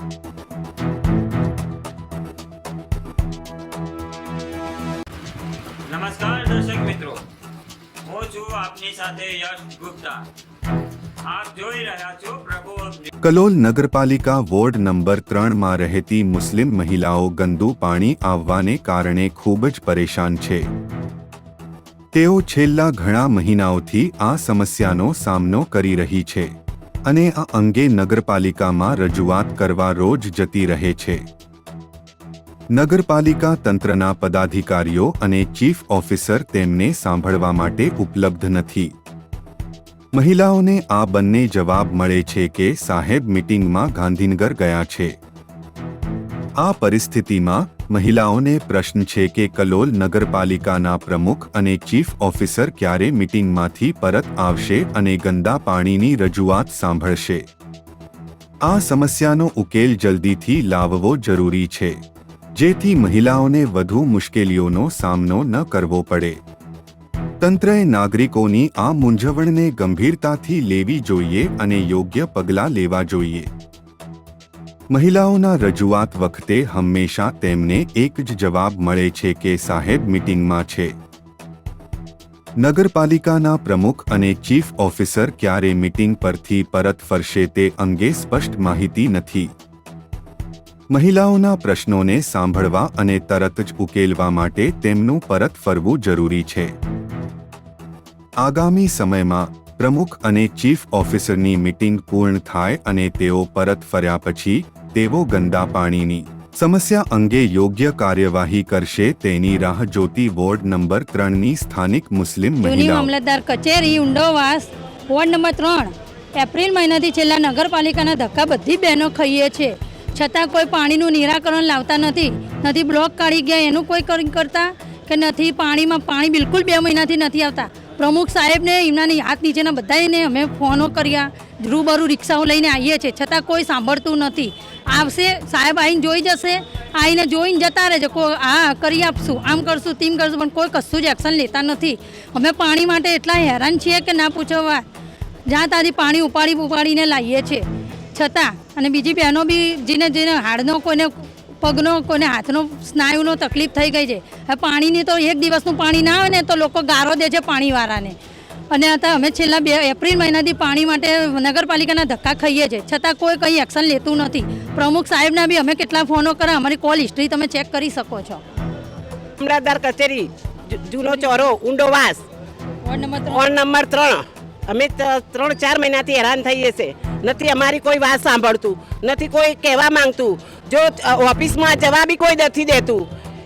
નમસ્કાર દર્શક મિત્રો. હું છું આપની સાથે યશ ગુપ્તા. કલોલ નગરપાલિકા વોર્ડ નંબર ત્રણમાં રહેતી મુસ્લિમ મહિલાઓ ગંદુ પાણી આવવાને કારણે ખૂબ જ પરેશાન છે. તેઓ છેલ્લા ઘણા મહિનાઓથી આ સમસ્યાનો સામનો કરી રહી છે. અને આ અંગે નગરપાલિકામાં રજૂઆત કરવા રોજ જતી રહે છે. નગરપાલિકા તંત્રના પદાધિકારીઓ અને ચીફ ઓફિસર તેમને સાંભળવા માટે ઉપલબ્ધ નથી. મહિલાઓને આ બંને જવાબ મળે છે કે સાહેબ મિટિંગમાં ગાંધીનગર ગયા છે. આ પરિસ્થિતિમાં મહિલાઓને પ્રશ્ન છે કે કલોલ નગરપાલિકાના પ્રમુખ અને ચીફ ઓફિસર ક્યારે મિટિંગમાંથી પરત આવશે અને ગંદા પાણીની રજૂઆત સાંભળશે? આ સમસ્યાનો ઉકેલ જલ્દીથી લાવવો જરૂરી છે, જેથી મહિલાઓને વધુ મુશ્કેલીઓનો સામનો ન કરવો પડે. તંત્રએ નાગરિકોની આ મૂંઝવણને ગંભીરતાથી લેવી જોઈએ અને યોગ્ય પગલાં લેવા જોઈએ. મહિલાઓના રજૂઆત વખતે હંમેશા તેમને એક જ જવાબ મળે છે કે સાહેબ મીટિંગમાં છે. નગરપાલિકાના પ્રમુખ અને ચીફ ઓફિસર ક્યારે મીટિંગ પરથી પરત ફરશે તે અંગે સ્પષ્ટ માહિતી નથી. મહિલાઓના પ્રશ્નોને સાંભળવા અને તરત જ ઉકેલવા માટે તેમનું પરત ફરવું જરૂરી છે. આગામી સમયમાં પ્રમુખ અને ચીફ ઓફિસરની મીટિંગ પૂર્ણ થાય અને તેઓ પરત ફર્યા પછી તેઓ ગંદા પાણીની સમસ્યા અંગે યોગ્ય કાર્યવાહી કરશે તેની રાહ જોતી વોર્ડ નંબર ત્રણની સ્થાનિક મુસ્લિમ મામલતદાર કચેરી ઊંડોવાસ વોર્ડ નંબર ત્રણ. એપ્રિલ મહિનાથી છેલ્લા નગરપાલિકાના ધક્કા બધી બહેનો ખાઈએ છે. છતાં કોઈ પાણીનું નિરાકરણ લાવતા નથી. નથી બ્લોક કાઢી ગયા એનું કોઈ કરી કરતા કે નથી પાણીમાં પાણી બિલકુલ બે મહિનાથી નથી આવતા. પ્રમુખ સાહેબને એમનાની હાથ નીચેના બધાને અમે ફોનો કર્યા. રૂબરૂ રિક્ષાઓ લઈને આવીએ છીએ. છતાં કોઈ સાંભળતું નથી. આવશે, સાહેબ આવીને જોઈ જશે આવીને જોઈને જતા રહેશે કોઈ હા, કરી આપશું. આમ કરશું, તેમ કરશું, પણ કોઈ કશું જ એક્શન લેતા નથી. અમે પાણી માટે એટલા હેરાન છીએ કે ના પૂછવા. જ્યાં ત્યાંથી પાણી ઉપાડી ઉપાડીને લાવીએ છીએ. છતાં, અને બીજી બહેનો બી જેને જેને હાડનો કોઈને પગનો, કોઈને હાથનો સ્નાયુનો તકલીફ થઈ ગઈ છે. હવે પાણીની તો એક દિવસનું પાણી ના આવે ને, તો લોકો ગારો દે છે પાણીવાળાને. અને અત્યારે અમે છેલ્લા બે એપ્રિલ મહિનાથી પાણી માટે નગરપાલિકાના ધક્કા ખાઈએ છીએ. છતાં કોઈ કંઈ એક્શન લેતું નથી. પ્રમુખ સાહેબના બી અમે કેટલા ફોનો કર્યા અમારી કોલ હિસ્ટ્રી તમે ચેક કરી શકો છો. મામલતદાર કચેરી જૂનો ચોરો નંબર ત્રણ. વોર્ડ નંબર ત્રણ. અમે ત્રણ ચાર મહિનાથી હેરાન થઈએ છે. નથી અમારી કોઈ વાત સાંભળતું નથી કોઈ કહેવા માંગતું. જો ઓફિસમાં જવા બી કોઈ નથી દેતું.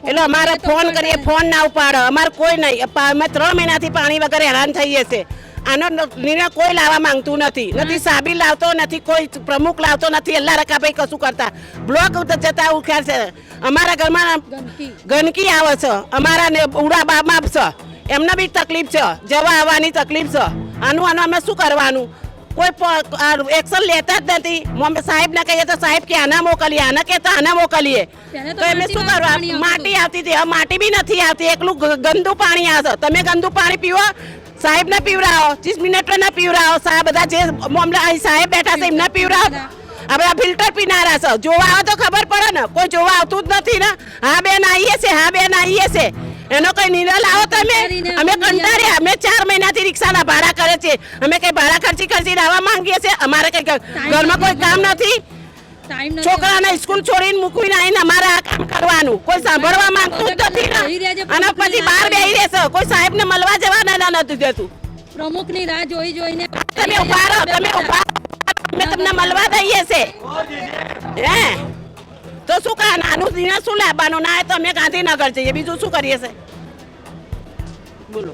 એટલે અમારે ફોન કરીએ ફોન ના ઉપાડે. અમારે કોઈ નહીં. અમે ત્રણ મહિનાથી પાણી વગર હેરાન થઈએ છે. આનો નિર્ણય કોઈ લાવવા માંગતું નથી. નથી સાબી લાવતો નથી કોઈ પ્રમુખ લાવતો નથી અલ્લા રકાભાઈ કશું કરતા. બ્લોક જતા ઉખ્યા છે. અમારા ઘરમાં ગંદકી. આવે છે. અમારા ને ઉડા બાપ છે. એમને બી તકલીફ છે. જવા આવવાની તકલીફ છે. આનું આનું અમે શું કરવાનું? કોઈ એક્શન લેતા જ નથી. મમ્મી સાહેબને કહીએ તો સાહેબ કે આના મોકલીએ આના કે આના મોકલીએ. તો એમને શું કરવા? માટી આવતી હતી. હવે માટી બી નથી આવતી. એકલું ગંદુ પાણી આવશે તમે ગંદુ પાણી પીવો સાહેબને પીવડાવો ચીસ મિનિટને પીવડાવો. સાહેબ બધા જે મામલા સાહેબ બેઠા છે એમને પીવડાવો. આ બધા ફિલ્ટર પીનારા છો. જોવા આવો તો ખબર પડે ને. કોઈ જોવા આવતું જ નથી ને. હા બેન આવીએ છે હા બેન આવીએ છે. એનો કઈ નિર્ણય લાવો તમે? અમે કંટાળ્યા અમે ચાર મહિનાથી રિક્ષાના ભાડા કરે છે. અમે કઈ ભાડા ખર્ચી ખર્ચી રહેવા માંગીએ છીએ? અમારે કઈ ઘરમાં કોઈ કામ નથી? છોકરાને સ્કૂલ છોડીને મૂકવીને આવીને અમારે આ કામ કરવાનું. કોઈ સાંભળવા માંગતું જ નથી અને પછી બહાર બેહી રહેશે. કોઈ સાહેબને મળવા જવાના નથી જતું. પ્રમુખની રાહ જોઈ જોઈને તમે ઊભા રહો તમે ઊભા અમે તમને મળવા દઈએ છે હે? તો શું કા આનું દિન શું લાવવાનું? ના તો અમે ગાંધીનગર જઈએ. બીજું શું કરીએ છે Bueno,